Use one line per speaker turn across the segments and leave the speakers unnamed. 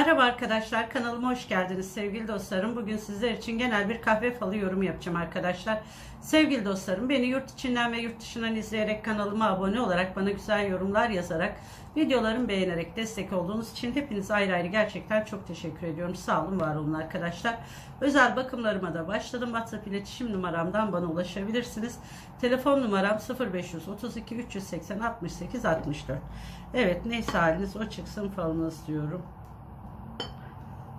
Merhaba arkadaşlar kanalıma hoş geldiniz sevgili dostlarım. Bugün sizler için genel bir kahve falı yorum yapacağım arkadaşlar. Sevgili dostlarım beni yurt içinden ve yurt dışından izleyerek kanalıma abone olarak bana güzel yorumlar yazarak videolarımı beğenerek destek olduğunuz için hepiniz ayrı ayrı gerçekten çok teşekkür ediyorum. Sağ olun var olun arkadaşlar. Özel bakımlarıma da başladım. WhatsApp iletişim numaramdan bana ulaşabilirsiniz. Telefon numaram 0532 380 68 64. Evet neyse haliniz o çıksın falınız diyorum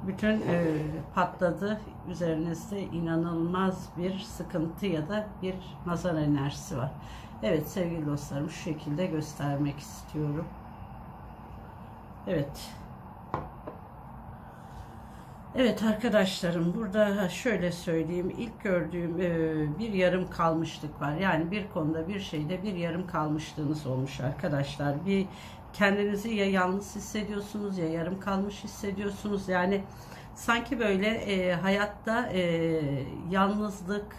bütün e, patladı. Üzerinizde inanılmaz bir sıkıntı ya da bir nazar enerjisi var. Evet sevgili dostlarım şu şekilde göstermek istiyorum. Evet. Evet arkadaşlarım burada şöyle söyleyeyim ilk gördüğüm e, bir yarım kalmışlık var. Yani bir konuda bir şeyde bir yarım kalmışlığınız olmuş arkadaşlar. Bir kendinizi ya yalnız hissediyorsunuz ya yarım kalmış hissediyorsunuz. Yani sanki böyle e, hayatta e, yalnızlık,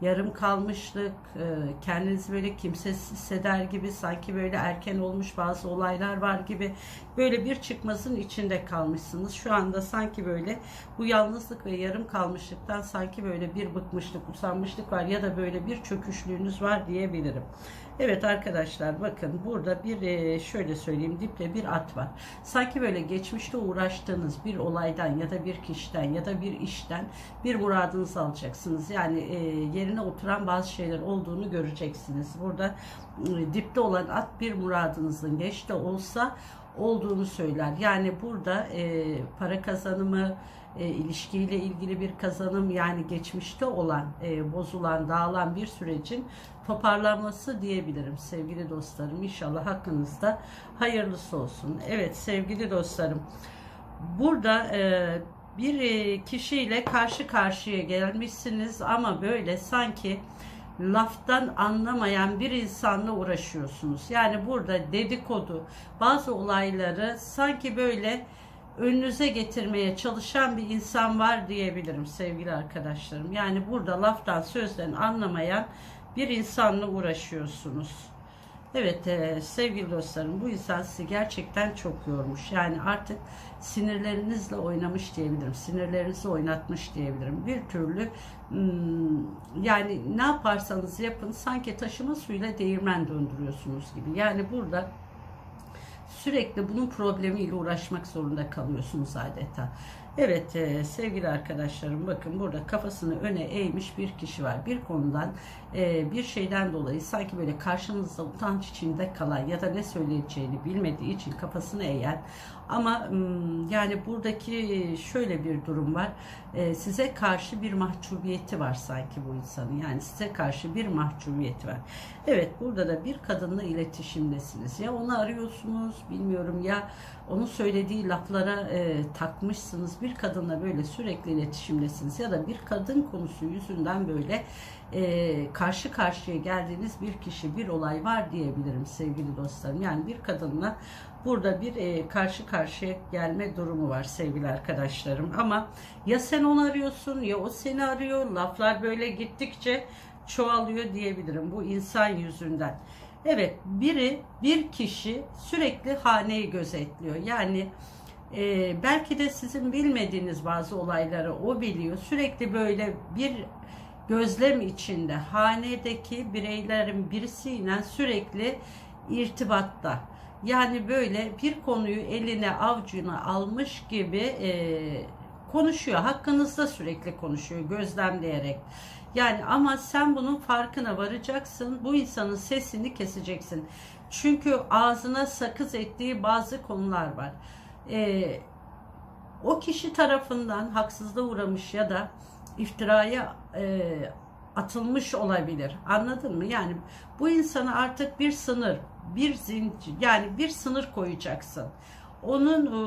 yarım kalmışlık, e, kendinizi böyle kimsesiz hisseder gibi sanki böyle erken olmuş bazı olaylar var gibi böyle bir çıkmazın içinde kalmışsınız. Şu anda sanki böyle bu yalnızlık ve yarım kalmışlıktan sanki böyle bir bıkmışlık, usanmışlık var ya da böyle bir çöküşlüğünüz var diyebilirim. Evet arkadaşlar bakın burada bir e, şöyle söyleyeyim dipte bir at var. Sanki böyle geçmişte uğraştığınız bir olaydan ya da bir kişiden ya da bir işten bir muradınızı alacaksınız. Yani e, yerine oturan bazı şeyler olduğunu göreceksiniz. Burada e, dipte olan at bir muradınızın geç de olsa olduğunu söyler. Yani burada para kazanımı, e, ilişkiyle ilgili bir kazanım yani geçmişte olan e, bozulan dağılan bir sürecin toparlanması diyebilirim sevgili dostlarım. İnşallah hakkınızda hayırlısı olsun. Evet sevgili dostlarım burada e, bir e, kişiyle karşı karşıya gelmişsiniz ama böyle sanki laftan anlamayan bir insanla uğraşıyorsunuz. Yani burada dedikodu bazı olayları sanki böyle önünüze getirmeye çalışan bir insan var diyebilirim sevgili arkadaşlarım. Yani burada laftan sözden anlamayan bir insanla uğraşıyorsunuz. Evet e, sevgili dostlarım bu insan sizi gerçekten çok yormuş. Yani artık sinirlerinizle oynamış diyebilirim. Sinirlerinizi oynatmış diyebilirim. Bir türlü hmm, yani ne yaparsanız yapın sanki taşıma suyla değirmen döndürüyorsunuz gibi. Yani burada sürekli bunun problemiyle uğraşmak zorunda kalıyorsunuz adeta. Evet e, sevgili arkadaşlarım bakın burada kafasını öne eğmiş bir kişi var. Bir konudan e, bir şeyden dolayı sanki böyle karşınızda utanç içinde kalan ya da ne söyleyeceğini bilmediği için kafasını eğen ama yani buradaki şöyle bir durum var. E, size karşı bir mahcubiyeti var sanki bu insanın. Yani size karşı bir mahcubiyeti var. Evet burada da bir kadınla iletişimdesiniz. Ya onu arıyorsunuz bilmiyorum ya onun söylediği laflara takmışsınız. Bir kadınla böyle sürekli iletişimdesiniz ya da bir kadın konusu yüzünden böyle e, karşı karşıya geldiğiniz bir kişi, bir olay var diyebilirim sevgili dostlarım. Yani bir kadınla burada bir e, karşı karşıya gelme durumu var sevgili arkadaşlarım. Ama ya sen onu arıyorsun ya o seni arıyor. Laflar böyle gittikçe çoğalıyor diyebilirim bu insan yüzünden. Evet biri bir kişi sürekli haneyi gözetliyor. Yani e, belki de sizin bilmediğiniz bazı olayları o biliyor. Sürekli böyle bir gözlem içinde hanedeki bireylerin birisiyle sürekli irtibatta. Yani böyle bir konuyu eline avcuna almış gibi e, konuşuyor. Hakkınızda sürekli konuşuyor gözlemleyerek. Yani ama sen bunun farkına varacaksın. Bu insanın sesini keseceksin. Çünkü ağzına sakız ettiği bazı konular var. Ee, o kişi tarafından haksızlığa uğramış ya da iftiraya e, atılmış olabilir. Anladın mı? Yani bu insana artık bir sınır, bir zincir, yani bir sınır koyacaksın. Onun e,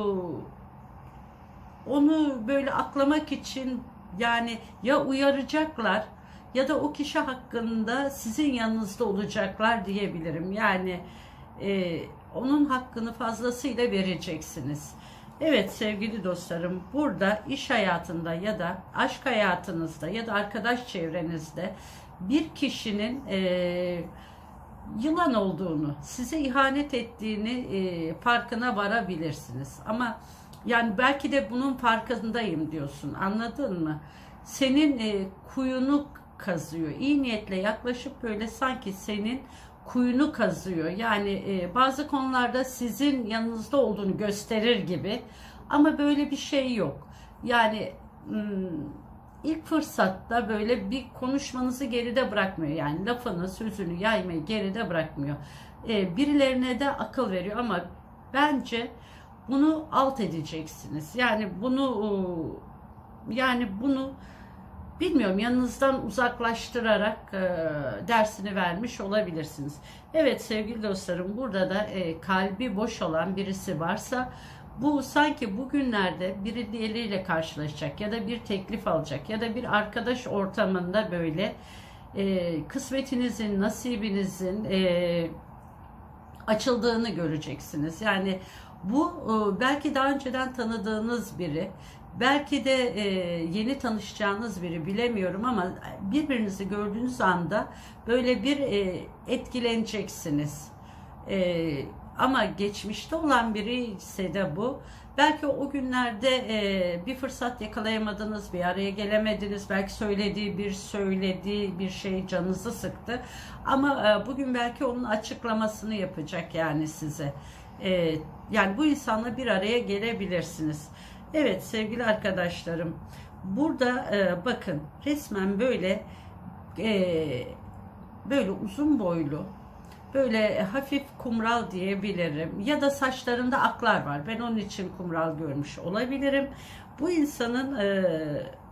onu böyle aklamak için yani ya uyaracaklar ya da o kişi hakkında sizin yanınızda olacaklar diyebilirim. Yani e, onun hakkını fazlasıyla vereceksiniz. Evet sevgili dostlarım burada iş hayatında ya da aşk hayatınızda ya da arkadaş çevrenizde bir kişinin e, yılan olduğunu, size ihanet ettiğini e, farkına varabilirsiniz. Ama yani belki de bunun farkındayım diyorsun. Anladın mı? Senin e, kuyunu kazıyor. İyi niyetle yaklaşıp böyle sanki senin kuyunu kazıyor. Yani e, bazı konularda sizin yanınızda olduğunu gösterir gibi. Ama böyle bir şey yok. Yani ilk fırsatta böyle bir konuşmanızı geride bırakmıyor. Yani lafını, sözünü yaymayı geride bırakmıyor. E, birilerine de akıl veriyor ama bence bunu alt edeceksiniz. Yani bunu yani bunu bilmiyorum yanınızdan uzaklaştırarak e, dersini vermiş olabilirsiniz. Evet sevgili dostlarım burada da e, kalbi boş olan birisi varsa bu sanki bugünlerde birileriyle karşılaşacak ya da bir teklif alacak ya da bir arkadaş ortamında böyle e, kısmetinizin, nasibinizin e, açıldığını göreceksiniz. Yani bu e, belki daha önceden tanıdığınız biri, belki de e, yeni tanışacağınız biri bilemiyorum ama birbirinizi gördüğünüz anda böyle bir e, etkileneceksiniz. Ama geçmişte olan biri ise de bu. Belki o günlerde bir fırsat yakalayamadınız, bir araya gelemediniz. Belki söylediği bir söylediği bir şey canınızı sıktı. Ama bugün belki onun açıklamasını yapacak yani size. E, yani bu insanla bir araya gelebilirsiniz. Evet sevgili arkadaşlarım burada e, bakın resmen böyle e, böyle uzun boylu böyle hafif kumral diyebilirim ya da saçlarında aklar var. Ben onun için kumral görmüş olabilirim. Bu insanın e,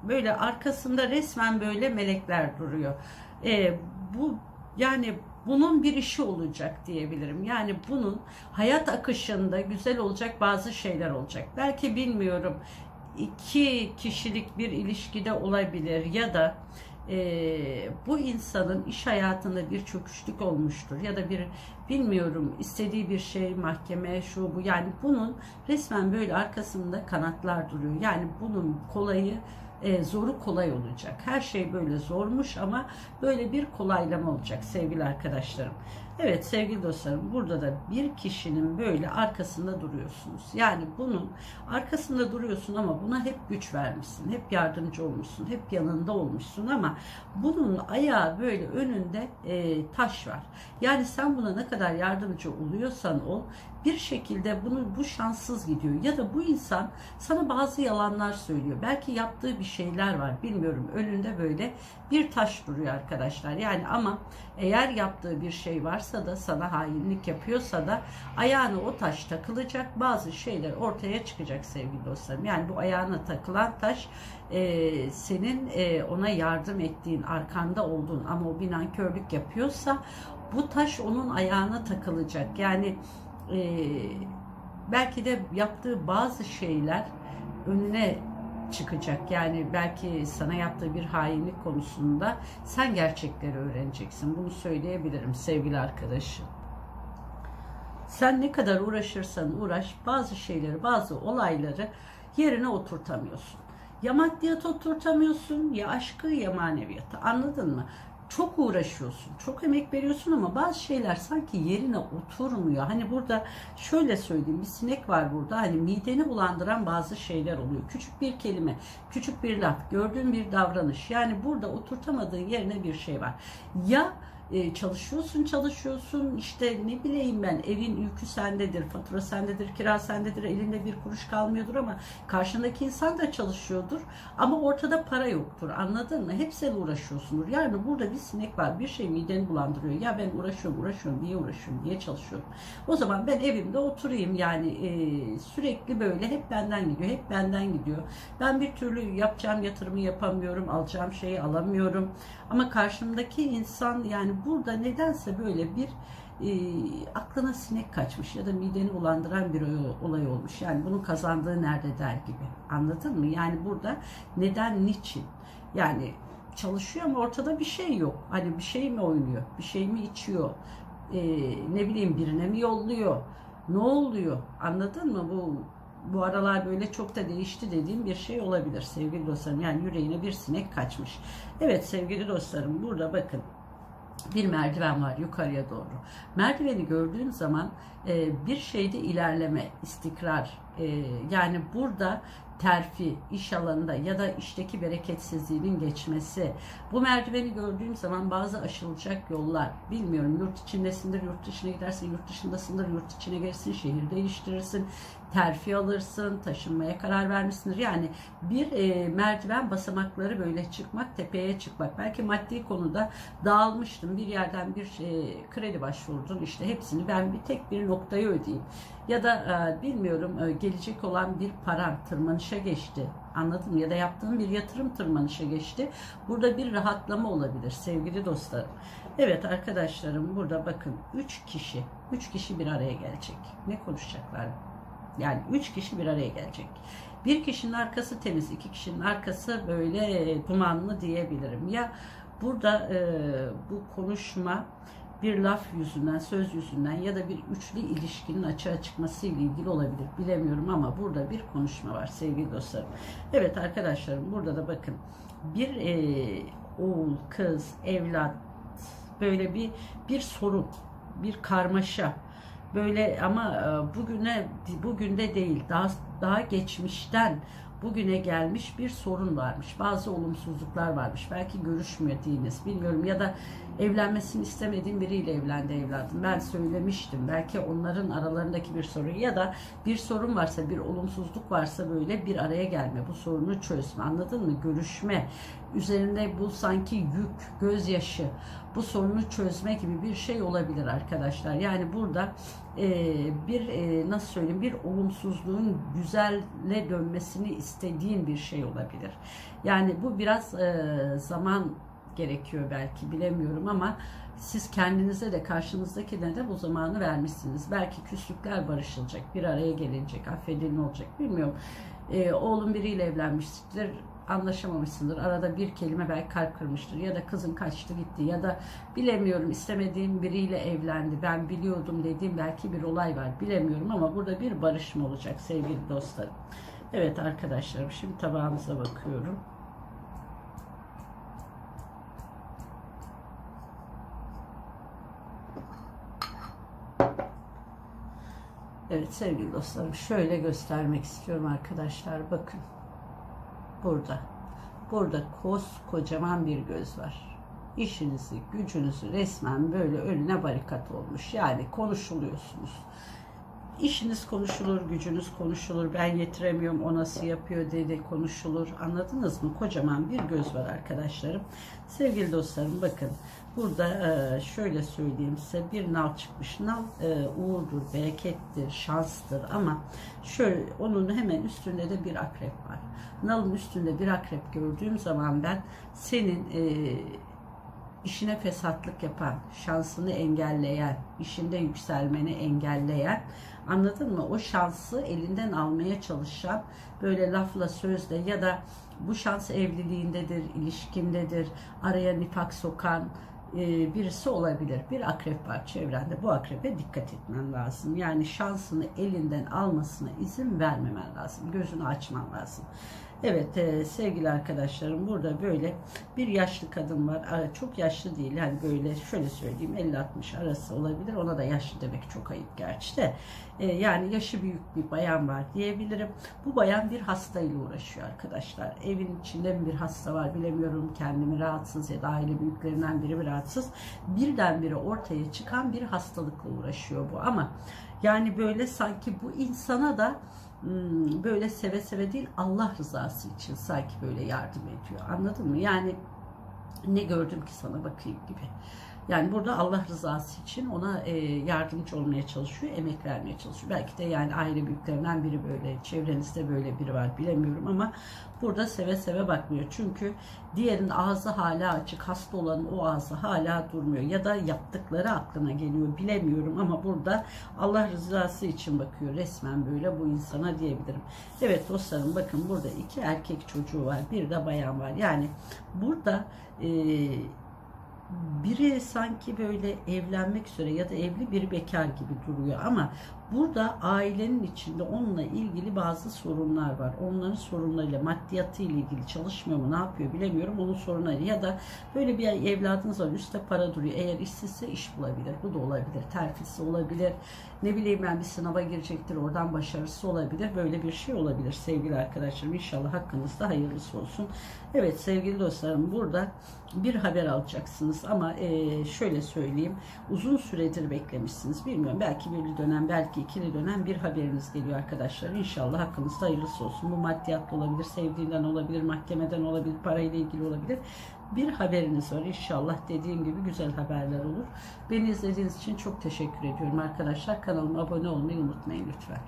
böyle arkasında resmen böyle melekler duruyor. E, bu yani bunun bir işi olacak diyebilirim. Yani bunun hayat akışında güzel olacak bazı şeyler olacak. Belki bilmiyorum iki kişilik bir ilişkide olabilir ya da e, bu insanın iş hayatında bir çöküşlük olmuştur ya da bir bilmiyorum istediği bir şey mahkeme şu bu yani bunun resmen böyle arkasında kanatlar duruyor. Yani bunun kolayı e, zoru kolay olacak. Her şey böyle zormuş ama böyle bir kolaylama olacak sevgili arkadaşlarım. Evet sevgili dostlarım burada da bir kişinin böyle arkasında duruyorsunuz. Yani bunun arkasında duruyorsun ama buna hep güç vermişsin. Hep yardımcı olmuşsun. Hep yanında olmuşsun ama bunun ayağı böyle önünde e, taş var. Yani sen buna ne kadar yardımcı oluyorsan ol bir şekilde bunu bu şanssız gidiyor ya da bu insan sana bazı yalanlar söylüyor. Belki yaptığı bir şeyler var bilmiyorum. Önünde böyle bir taş duruyor arkadaşlar. Yani ama eğer yaptığı bir şey varsa da sana hainlik yapıyorsa da ayağına o taş takılacak. Bazı şeyler ortaya çıkacak sevgili dostlarım. Yani bu ayağına takılan taş e, senin e, ona yardım ettiğin, arkanda olduğun ama o binan körlük yapıyorsa bu taş onun ayağına takılacak. Yani e, belki de yaptığı bazı şeyler önüne çıkacak. Yani belki sana yaptığı bir hainlik konusunda sen gerçekleri öğreneceksin. Bunu söyleyebilirim sevgili arkadaşım. Sen ne kadar uğraşırsan uğraş bazı şeyleri, bazı olayları yerine oturtamıyorsun. Ya maddiyat oturtamıyorsun ya aşkı ya maneviyatı anladın mı? Çok uğraşıyorsun, çok emek veriyorsun ama bazı şeyler sanki yerine oturmuyor. Hani burada şöyle söyleyeyim bir sinek var burada hani mideni bulandıran bazı şeyler oluyor. Küçük bir kelime, küçük bir laf, gördüğün bir davranış yani burada oturtamadığın yerine bir şey var. Ya e, çalışıyorsun çalışıyorsun işte ne bileyim ben evin yükü sendedir, fatura sendedir, kira sendedir, elinde bir kuruş kalmıyordur ama karşındaki insan da çalışıyordur ama ortada para yoktur anladın mı? Hep sen uğraşıyorsundur. Yani burada bir sinek var bir şey mideni bulandırıyor. Ya ben uğraşıyorum uğraşıyorum niye uğraşıyorum niye çalışıyorum? O zaman ben evimde oturayım yani e, sürekli böyle hep benden gidiyor hep benden gidiyor. Ben bir türlü yapacağım yatırımı yapamıyorum alacağım şeyi alamıyorum ama karşımdaki insan yani burada nedense böyle bir e, aklına sinek kaçmış ya da mideni bulandıran bir olay olmuş. Yani bunun kazandığı nerede der gibi. Anladın mı? Yani burada neden, niçin? Yani çalışıyor ama ortada bir şey yok. Hani bir şey mi oynuyor? Bir şey mi içiyor? E, ne bileyim birine mi yolluyor? Ne oluyor? Anladın mı? Bu bu aralar böyle çok da değişti dediğim bir şey olabilir sevgili dostlarım. Yani yüreğine bir sinek kaçmış. Evet sevgili dostlarım burada bakın bir merdiven var yukarıya doğru. Merdiveni gördüğün zaman e, bir şeyde ilerleme, istikrar, Ee, yani burada terfi, iş alanında ya da işteki bereketsizliğinin geçmesi. Bu merdiveni gördüğüm zaman bazı aşılacak yollar. Bilmiyorum yurt içindesindir, yurt dışına gidersin, yurt dışındasındır, yurt içine gelirsin, şehir değiştirirsin, terfi alırsın, taşınmaya karar vermişsindir. Yani bir e, merdiven basamakları böyle çıkmak, tepeye çıkmak. Belki maddi konuda dağılmıştım. Bir yerden bir şey, kredi başvurdun. işte hepsini ben bir tek bir noktayı ödeyeyim. Ya da e, bilmiyorum e, gelecek olan bir paran tırmanışa geçti. Anladın mı? Ya da yaptığın bir yatırım tırmanışa geçti. Burada bir rahatlama olabilir sevgili dostlarım. Evet arkadaşlarım burada bakın 3 kişi, 3 kişi bir araya gelecek. Ne konuşacaklar? Yani üç kişi bir araya gelecek. Bir kişinin arkası temiz, iki kişinin arkası böyle dumanlı diyebilirim. Ya burada e, bu konuşma bir laf yüzünden, söz yüzünden ya da bir üçlü ilişkinin açığa çıkması ile ilgili olabilir. Bilemiyorum ama burada bir konuşma var sevgili dostlarım. Evet arkadaşlarım burada da bakın bir e, oğul, kız, evlat böyle bir bir sorun, bir karmaşa böyle ama e, bugüne bugünde değil daha daha geçmişten bugüne gelmiş bir sorun varmış. Bazı olumsuzluklar varmış. Belki görüşmediğiniz bilmiyorum ya da evlenmesini istemediğim biriyle evlendi evladım. Ben söylemiştim. Belki onların aralarındaki bir sorun ya da bir sorun varsa, bir olumsuzluk varsa böyle bir araya gelme, bu sorunu çözme. Anladın mı? Görüşme. Üzerinde bu sanki yük, gözyaşı, bu sorunu çözme gibi bir şey olabilir arkadaşlar. Yani burada e, bir e, nasıl söyleyeyim bir olumsuzluğun güzelle dönmesini istediğin bir şey olabilir. Yani bu biraz e, zaman gerekiyor belki bilemiyorum ama siz kendinize de karşınızdakine de bu zamanı vermişsiniz. Belki küslükler barışılacak, bir araya gelinecek, affedilme olacak bilmiyorum. Ee, oğlum biriyle evlenmiştir, anlaşamamışsındır. Arada bir kelime belki kalp kırmıştır ya da kızın kaçtı gitti ya da bilemiyorum istemediğim biriyle evlendi. Ben biliyordum dediğim belki bir olay var bilemiyorum ama burada bir barışma olacak sevgili dostlarım. Evet arkadaşlarım şimdi tabağımıza bakıyorum. Evet sevgili dostlarım şöyle göstermek istiyorum arkadaşlar bakın. Burada. Burada koskocaman bir göz var. İşinizi, gücünüzü resmen böyle önüne barikat olmuş. Yani konuşuluyorsunuz. İşiniz konuşulur, gücünüz konuşulur. Ben yetiremiyorum, o nasıl yapıyor dedi konuşulur. Anladınız mı? Kocaman bir göz var arkadaşlarım. Sevgili dostlarım bakın. Burada e, şöyle söyleyeyim size bir nal çıkmış. Nal e, uğurdur, berekettir, şanstır ama şöyle onun hemen üstünde de bir akrep var. Nalın üstünde bir akrep gördüğüm zaman ben senin e, işine fesatlık yapan, şansını engelleyen, işinde yükselmeni engelleyen, anladın mı? O şansı elinden almaya çalışan, böyle lafla sözle ya da bu şans evliliğindedir, ilişkindedir, araya nifak sokan, e, birisi olabilir. Bir akrep var çevrende. Bu akrebe dikkat etmen lazım. Yani şansını elinden almasına izin vermemen lazım. Gözünü açman lazım. Evet e, sevgili arkadaşlarım burada böyle bir yaşlı kadın var. Çok yaşlı değil yani böyle şöyle söyleyeyim 50-60 arası olabilir. Ona da yaşlı demek çok ayıp gerçi de. E, yani yaşı büyük bir bayan var diyebilirim. Bu bayan bir hastayla uğraşıyor arkadaşlar. Evin içinde mi bir hasta var bilemiyorum. Kendimi rahatsız ya da aile büyüklerinden biri mi rahatsız. Birdenbire ortaya çıkan bir hastalıkla uğraşıyor bu ama yani böyle sanki bu insana da böyle seve seve değil Allah rızası için sanki böyle yardım ediyor. Anladın mı? Yani ne gördüm ki sana bakayım gibi. Yani burada Allah rızası için ona e, yardımcı olmaya çalışıyor, emek vermeye çalışıyor. Belki de yani aile büyüklerinden biri böyle, çevrenizde böyle biri var bilemiyorum ama burada seve seve bakmıyor. Çünkü diğerinin ağzı hala açık, hasta olanın o ağzı hala durmuyor. Ya da yaptıkları aklına geliyor bilemiyorum ama burada Allah rızası için bakıyor resmen böyle bu insana diyebilirim. Evet dostlarım bakın burada iki erkek çocuğu var, bir de bayan var. Yani burada... E, biri sanki böyle evlenmek üzere ya da evli biri bekar gibi duruyor ama Burada ailenin içinde onunla ilgili bazı sorunlar var. Onların sorunlarıyla, maddiyatı ile ilgili çalışmıyor mu, ne yapıyor bilemiyorum. Onun sorunları ya da böyle bir evladınız var, üstte para duruyor. Eğer işsizse iş bulabilir. Bu da olabilir. Terfisi olabilir. Ne bileyim ben bir sınava girecektir. Oradan başarısı olabilir. Böyle bir şey olabilir sevgili arkadaşlarım. İnşallah hakkınızda hayırlısı olsun. Evet sevgili dostlarım burada bir haber alacaksınız ama şöyle söyleyeyim uzun süredir beklemişsiniz bilmiyorum belki bir dönem belki ikili dönem bir haberiniz geliyor arkadaşlar. İnşallah hakkınızda hayırlısı olsun. Bu maddiyatla olabilir sevdiğinden olabilir mahkemeden olabilir parayla ilgili olabilir. Bir haberiniz var inşallah. Dediğim gibi güzel haberler olur. Beni izlediğiniz için çok teşekkür ediyorum arkadaşlar. Kanalıma abone olmayı unutmayın lütfen